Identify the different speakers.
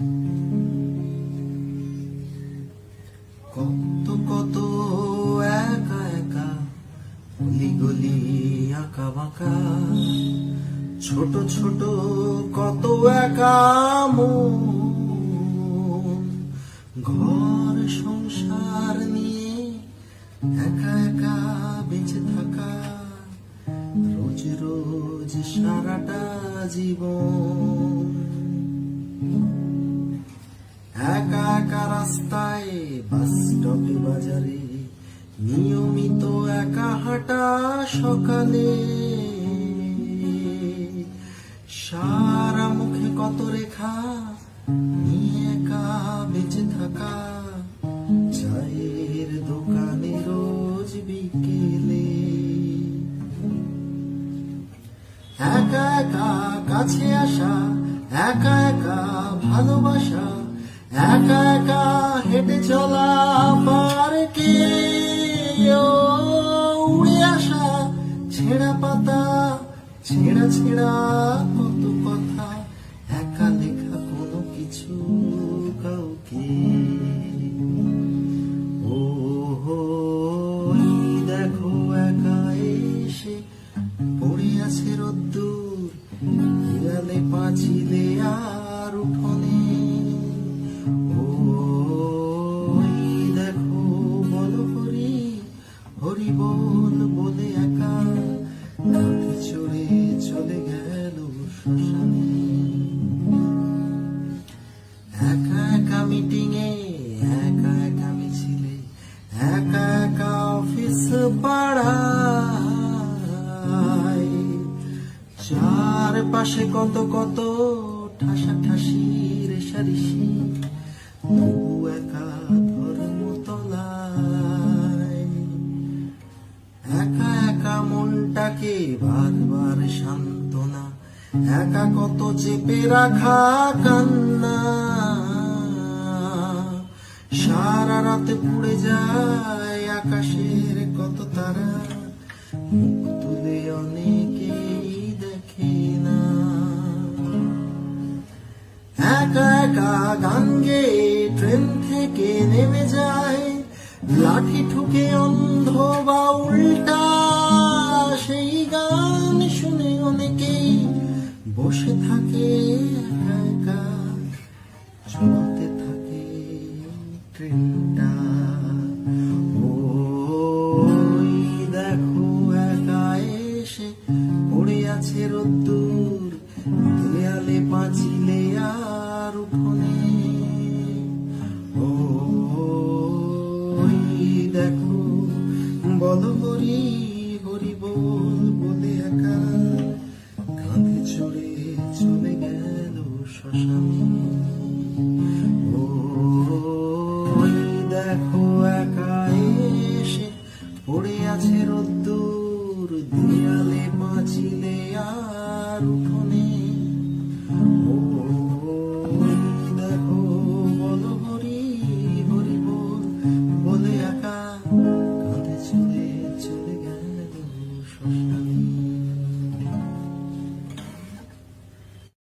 Speaker 1: কত কত একা একা, গলি গলি, আঁকা বাঁকা। ছোট ছোট কত একা ঘর সংসার নিয়ে একা একা বেঁচে থাকা। রোজ রোজ সারাটা জীবন। একা একা রাস্তায় বাস স্টপে বাজারে। নিয়মিত একা হাঁটা সকালে। সারা মুখে কত রেখা, নিয়ে একা বেঁচে থাকা। চায়ের দোকানে রোজ বিকেলে। একা একা কাছে আসা, একা একা ভালোবাসা। একা একা হেঁটে চলা পার্কে উড়ে আসা ছেঁড়া পাতা, ছেঁড়া ছেঁড়া কত কথা, একা লেখা কোনো কিছু কাউকে। হরি বল একা কাঁধে চড়ে চলে গেল একা একা মিটিং এ, একা একা মিছিলে, একা একা অফিস পাড়ায়। চার পাশে কত কত ঠাসা ঠাসি রেশারিসি বারবার সান্ত্বনা একা কত চেপে রাখা কান্না। সারা রাতে পুড়ে যায় আকাশের কত তারা, মুখ তুলে অনেকেই দেখে না। একা একা গান গেয়ে ট্রেন থেকে নেমে যায়, লাঠি ঠুকে অন্ধ বা বসে থাকে একা, চলতে থাকে ট্রেনটা। ওই দেখো একা এসে পড়ে আছে রোদ্দুর, দেয়ালে পাঁচিলে আর উঠোনে। ওই দেখো বল হরি হরি বল বলে দেয়ালে পাঁচিলে আর